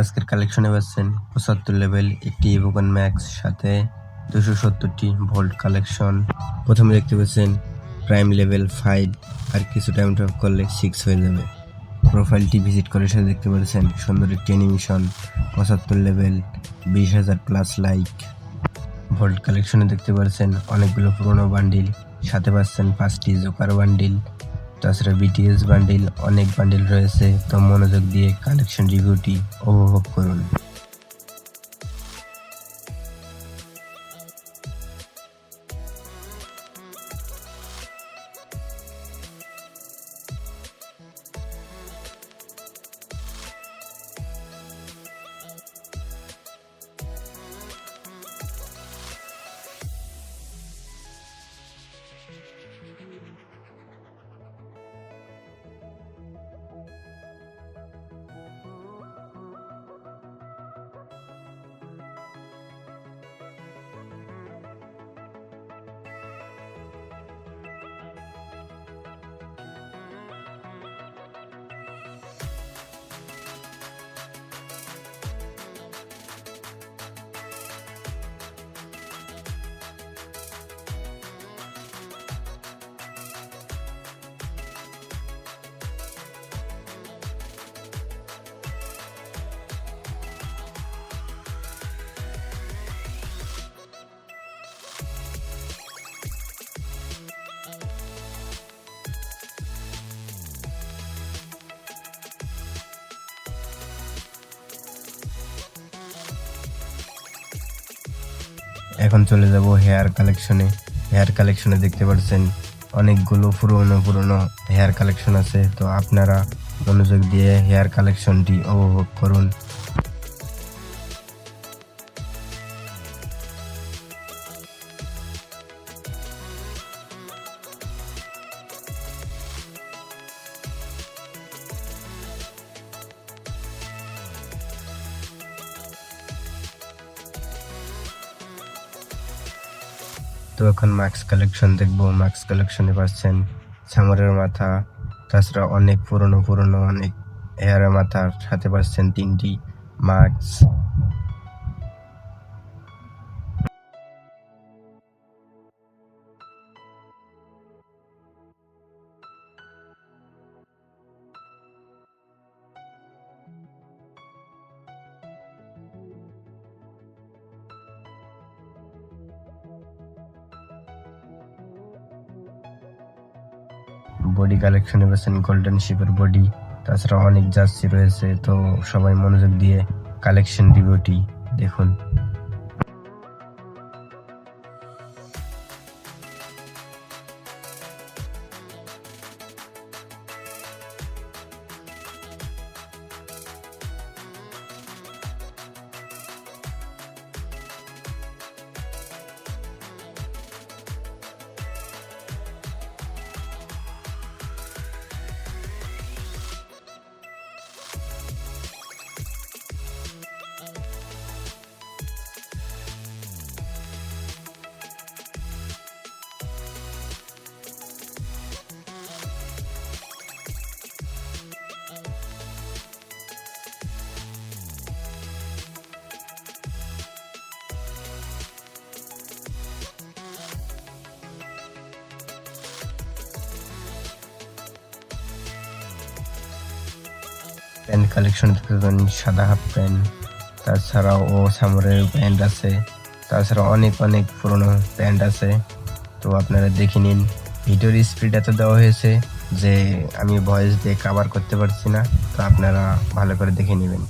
আজকের কালেকশনে পাচ্ছেন পঁচাত্তর লেভেল একটি ইভোকন ম্যাক্স সাথে দুশো সত্তরটি ভোল্ট কালেকশন প্রথমে দেখতে পাচ্ছেন প্রাইম লেভেল ফাইভ আর কিছু টাইম ড্রপ করলে সিক্স হয়ে যাবে। প্রোফাইলটি ভিজিট করে সাথে দেখতে পাচ্ছেন সুন্দর একটি অ্যানিমেশন পঁচাত্তর লেভেল বিশ হাজার প্লাস লাইক ভোল্ট কালেকশনে দেখতে পাচ্ছেন অনেকগুলো পুরনো বান্ডিল সাথে পাচ্ছেন পাঁচটি জোকার বান্ডিল তাছাড়া বিটিএস বান্ডিল অনেক বান্ডিল রয়েছে তো মনোযোগ দিয়ে কালেকশন রিভিউটি উপভোগ করুন। এখন চলে যাব হেয়ার কালেকশনে হেয়ার কালেকশনে দেখতে পাচ্ছেন অনেকগুলো পুরনো পুরনো হেয়ার কালেকশন আছে। তো আপনারা মনোযোগ দিয়ে হেয়ার কালেকশনটি উপভোগ করুন। তো এখন ম্যাক্স কালেকশন দেখব। ম্যাক্স কালেকশনে পাচ্ছেন সামরের মাথা, তাছাড়া অনেক পুরনো পুরনো অনেক হেয়ারের মাথার সাথে পাচ্ছেন তিনটি মাস্ক বডি কালেকশনে পেয়েছেন গোল্ডেন শিপের বডি তাছাড়া অনেক জার্সি রয়েছে, তো সবাই মনোযোগ দিয়ে কালেকশন রিভিউটি দেখুন। প্যান্ট কালেকশন পাবেন সাদা হাফ প্যান্ট তাছাড়াও ও সামরের প্যান্ট আছে তাছাড়া অনেক অনেক পুরনো প্যান্ট আছে। তো আপনারা দেখে নিন, ভিডিওর স্পিড এত দেওয়া হয়েছে যে আমি ভয়েস দিয়ে কাভার করতে পারছি না, তো আপনারা ভালো করে দেখে নেবেন।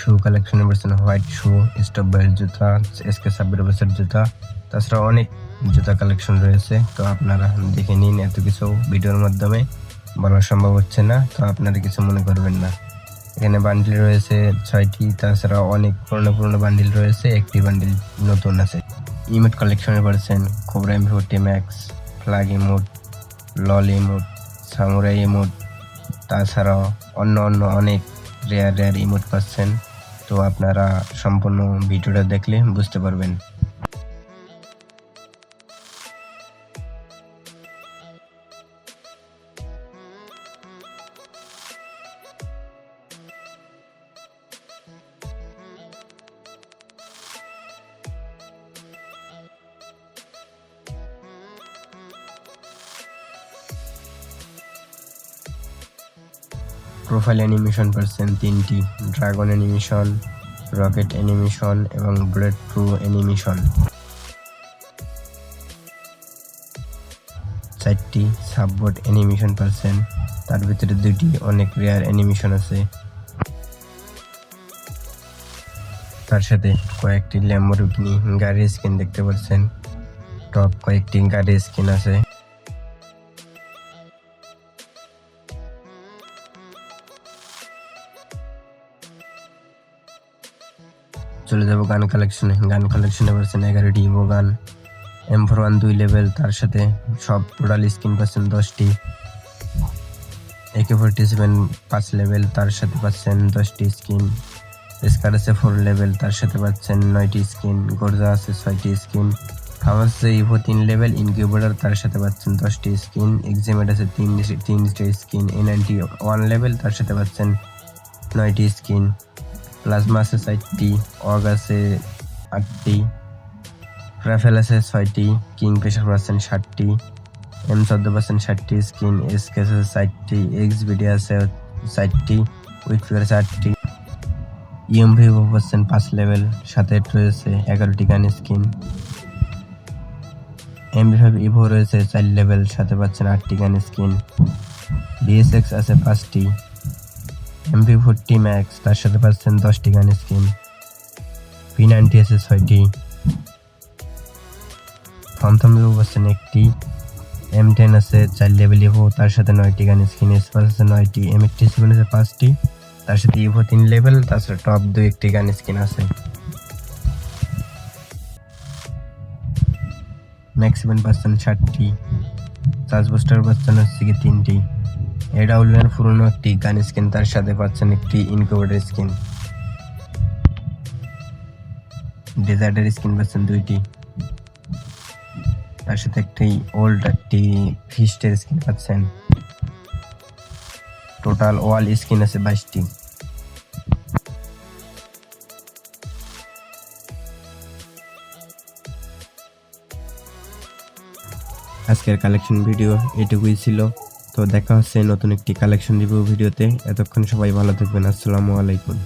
শু কালেকশনে পাচ্ছেন হোয়াইট শু স্টপ বাইয়ের জুতা এসকে সাব্বির বছর জুতা তাছাড়া অনেক জুতা কালেকশন রয়েছে। তো আপনারা দেখে নিন এত কিছু ভিডিওর মাধ্যমে। বলা সম্ভব হচ্ছে না, তো আপনারা কিছু মনে করবেন না। এখানে বান্ডিল রয়েছে ছয়টি তাছাড়া অনেক পুরনো পুরনো বান্ডিল রয়েছে, একটি বান্ডিল নতুন আছে। ইমোট কালেকশনে পাচ্ছেন cobra M forty max flag emote LOL emote samurai emote তাছাড়াও অন্য অন্য অনেক রেয়ার রেয়ার ইমোট পাচ্ছেন। তো আপনারা সম্পূর্ণ ভিডিওটা দেখলে বুঝতে পারবেন। প্রোফাইল অ্যানিমেশন পাচ্ছেন তিনটি ড্রাগন অ্যানিমেশন রকেট অ্যানিমেশন এবং ব্রেড থ্রু অ্যানিমেশন চারটি সাববোর্ড অ্যানিমেশন পাচ্ছেন তার ভিতরে দুটি অনেক রেয়ার অ্যানিমেশন আছে। তার সাথে কয়েকটি ল্যাম্বোরগিনি গাড়ির স্কিন দেখতে পাচ্ছেন। টপ কয়েকটি গাড়ির স্কিন আছে। চলে যাব গান কালেকশনে গান কালেকশনে পাচ্ছেন এগারোটি evo gun M four one দুই লেভেল তার সাথে সব টোটাল স্কিন পাচ্ছেন দশটি। একে ফোরটি সেভেন পাঁচ লেভেল তার সাথে পাচ্ছেন দশটি স্কিন স্কার আছে ফোর লেভেল তার সাথে পাচ্ছেন নয়টি স্কিন গোর্জা আছে ছয়টি স্কিন ফার্মাস আছে ইভো তিন লেভেল ইনকিউবেটার তার সাথে পাচ্ছেন দশটি স্কিন এক্সামেট আছে তিন, তিনটে skin A ninety one level তার সাথে পাচ্ছেন নয়টি স্কিন প্লাজমা আছে চারটি অগ আছে আটটি রাফেল আছে ছয়টি কিং প্রেশার পাচ্ছেন ষাটটি এম চোদ্দ পাচ্ছেন ষাটটি স্কিন এস কেস আছে চারটি এক্স বিডি আছে চারটি উইথ ফিগার আটটি ইএম ভিভো পাচ্ছেন পাঁচ লেভেল সাথে রয়েছে এগারোটি গান স্কিন এমবি ফাইভ ইভো রয়েছে চার লেভেল সাথে পাচ্ছেন আটটি গান স্কিন বিএসএক্স আছে পাঁচটি এমপি ফোরটি ম্যাক্স তার সাথে পাচ্ছেন দশটি গান স্কিন। পি নাইনটি আছে ছয়টি থমথম ভিভো পাচ্ছেন একটি। এম টেন আছে, চার লেভেল ইভো তার সাথে নয়টি গান স্কিন। এসপাস আছে, নয়টি। এম এইটটি সেভেন আছে, পাঁচটি। তার সাথে ইভো তিন লেভেল সাথে টপ দুই একটি গান স্কিন আছে। ম্যাক্স সেভেন পাচ্ছেন ষাটটি। চার্জ বুস্টার পাচ্ছেন হচ্ছে কি তিনটি। এডাউলিয়ার পুরনো একটি গান স্কিন, তার সাথে পাচ্ছেন একটি ইনকিউবেটর স্কিন ডেজার্টের স্কিন পাচ্ছেন দুইটি। তার সাথে একটি ওল্ড একটি ফিস্টের স্কিন পাচ্ছেন। টোটাল ওয়াল স্কিন আছে বাইশটি। আজকের কালেকশন ভিডিও এটুকুই ছিল। তো দেখা হচ্ছে নতুন একটি কালেকশন রিভিউ ভিডিওতে। এতক্ষণ সবাই ভালো থাকবেন। আসসালামু আলাইকুম।